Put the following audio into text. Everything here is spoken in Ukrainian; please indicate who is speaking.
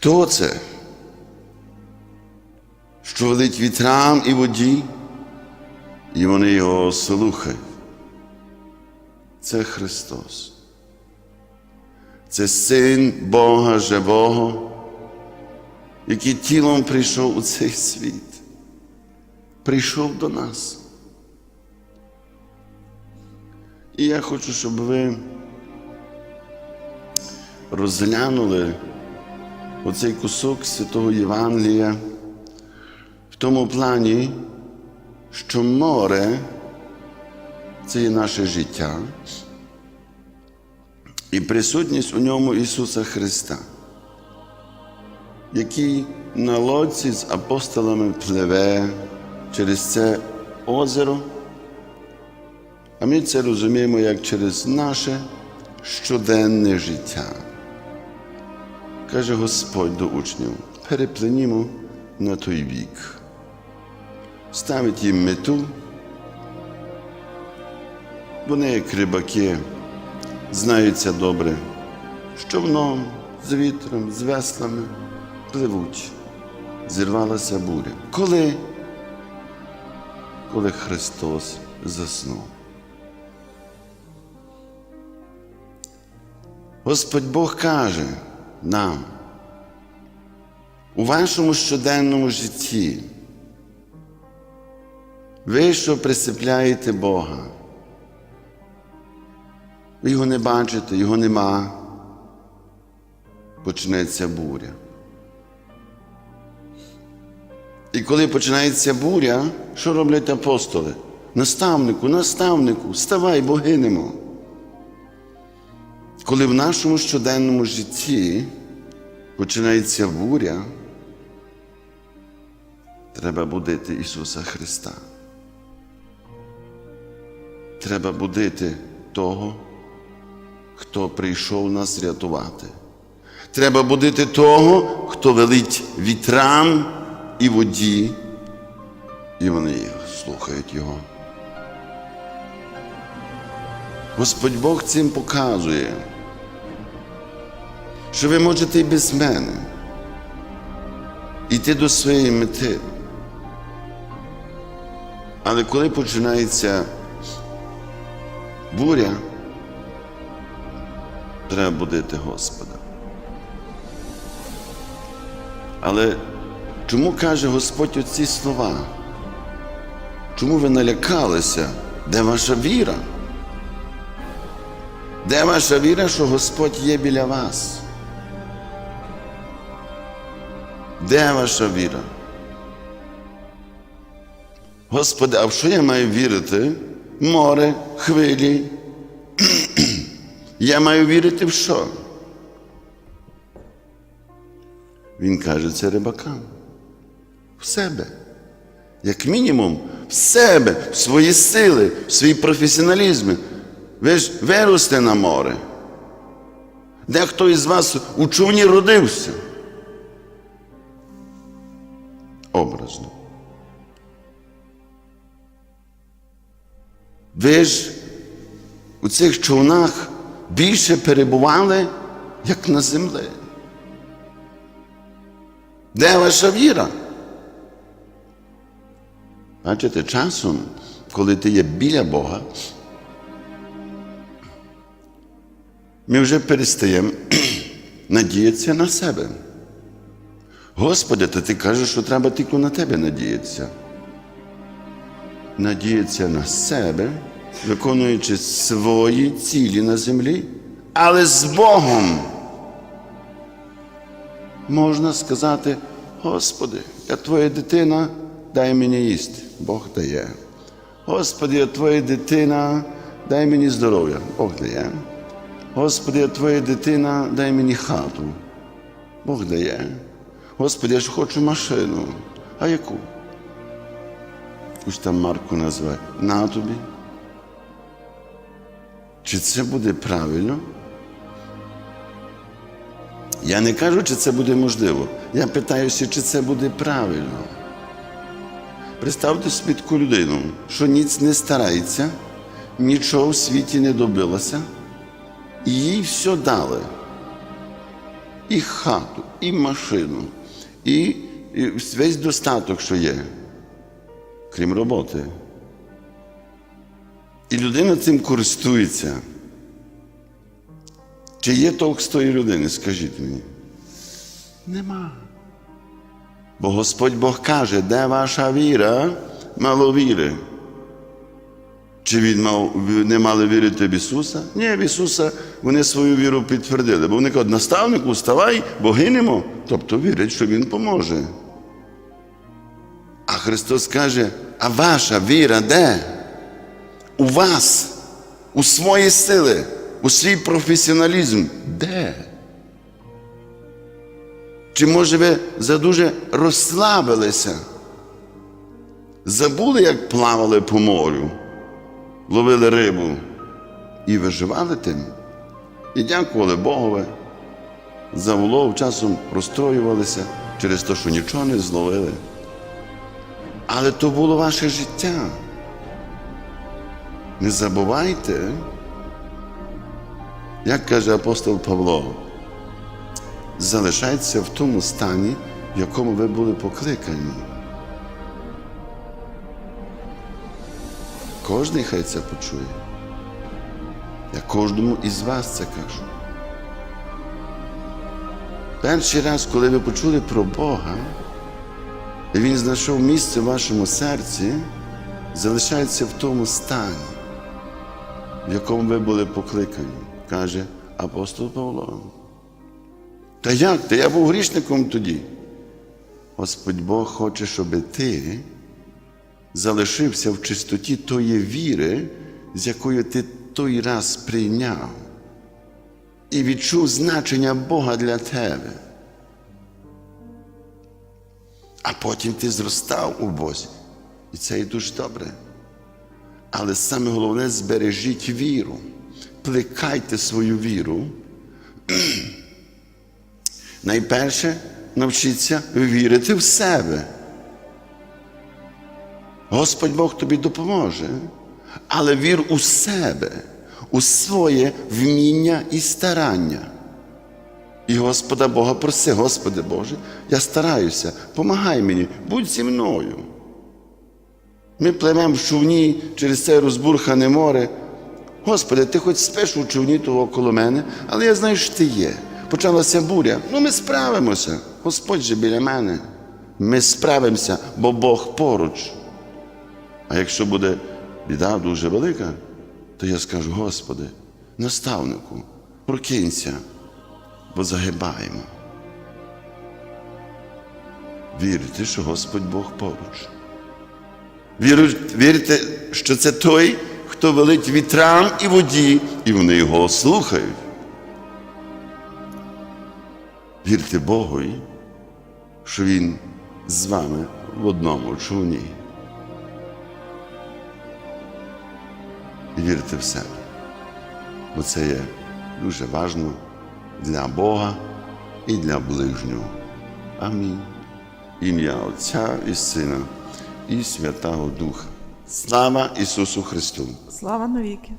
Speaker 1: Хто це? Що велить вітрам і воді, і вони його слухають. Це Христос. Це Син Бога Живого, який тілом прийшов у цей світ, прийшов до нас. І я хочу, щоб ви розглянули оцей кусок Святого Євангелія в тому плані, що море це є наше життя і присутність у ньому Ісуса Христа, який на лодці з апостолами пливе через це озеро. А ми це розуміємо як через наше щоденне життя. Каже Господь до учнів, переплинімо на той вік. Ставить їм мету. Вони, як рибаки, знаються добре, з човном, з вітром, з веслами пливуть. Зірвалася буря. Коли? Коли Христос заснув. Господь Бог каже нам, у вашому щоденному житті, ви що присипляєте Бога, ви його не бачите, його нема, почнеться буря. І коли починається буря, що роблять апостоли? Наставнику, наставнику, вставай, бо гинемо. Коли в нашому щоденному житті починається буря, треба будити Ісуса Христа. Треба будити того, хто прийшов нас рятувати. Треба будити того, хто велить вітрам і воді, і вони слухають Його. Господь Бог цим показує, що ви можете і без мене йти до своєї мети. Але коли починається буря, треба будити Господа. Але чому каже Господь оці слова? Чому ви налякалися? Де ваша віра? Де ваша віра, що Господь є біля вас? Де ваша віра? Господи, а в що я маю вірити? Море, хвилі. я маю вірити в що? Він каже це рибакам. В себе. Як мінімум, в себе, в свої сили, в свій професіоналізм. Ви ж виросте на море. Дехто із вас у човні родився. Образно. Ви ж у цих човнах більше перебували, як на землі. Де ваша віра? Бачите, часом, коли ти є біля Бога, ми вже перестаємо надіятися на себе. Господи, то ти кажеш, що треба тільки на тебе надіятися. Надіятися на себе, виконуючи свої цілі на землі, але з Богом. Можна сказати, Господи, я твоя дитина, дай мені їсти. Бог дає. Господи, я твоя дитина, дай мені здоров'я. Бог дає. Господи, я твоя дитина, дай мені хату. Бог дає. Господи, я ж хочу машину. А яку? Якусь там марку назве. На тобі. Чи це буде правильно? Я не кажу, чи це буде можливо. Я питаюся, чи це буде правильно. Представте собі таку людину, що ніц не старається, нічого в світі не добилася, і їй все дали. і хату, і машину, і, весь достаток, що є, крім роботи. І людина цим користується. Чи є толк з тої людини, скажіть мені? Нема. Бо Господь Бог каже, де ваша віра, мало віри. Чи він мав, не мали вірити в Ісуса? Ні, в Ісуса вони свою віру підтвердили. Бо вони кажуть, наставнику, вставай, бо гинемо. Тобто вірять, що Він поможе. А Христос каже, а ваша віра де? У вас, у свої сили, у свій професіоналізм. Де? Чи може ви задуже розслабилися? Забули, як плавали по морю, ловили рибу і виживали тим? І дякували Богові. За улов часом розстроювалися через те, що нічого не зловили. Але то було ваше життя. Не забувайте, як каже апостол Павло, залишайтеся в тому стані, в якому ви були покликані. Кожний хай це почує. Я кожному із вас це кажу. Перший раз, коли ви почули про Бога, і Він знайшов місце в вашому серці, залишається в тому стані, в якому ви були покликані, каже апостол Павло. Та як ти? Я був грішником тоді. Господь Бог хоче, щоб ти залишився в чистоті тої віри, з якою ти той раз прийняв, і відчув значення Бога для тебе. А потім ти зростав у Бозі. І це і дуже добре. Але саме головне збережіть віру, плекайте свою віру. Найперше навчіться вірити в себе. Господь Бог тобі допоможе, але вір у себе, у своє вміння і старання. І Господа Бога проси, Господи Боже, я стараюся, помагай мені, будь зі мною. Ми пливемо в човні через це розбурхане море. Господи, ти хоч спиш у човні того коло мене, але я знаю, що ти є. Почалася буря. Ну, ми справимося. Господь же біля мене. Ми справимося, бо Бог поруч. А якщо буде біда дуже велика, то я скажу, Господи, наставнику, прокинься, бо загибаємо. Вірте, що Господь Бог поруч. Вірте, що це той, хто велить вітрам і воді, і вони його слухають. Вірте Богу, що Він з вами в одному човні. І вірте в себе. Бо це є дуже важливо для Бога і для ближнього. Амінь. Ім'я Отця і Сина і Святого Духа. Слава Ісусу Христу!
Speaker 2: Слава навіки!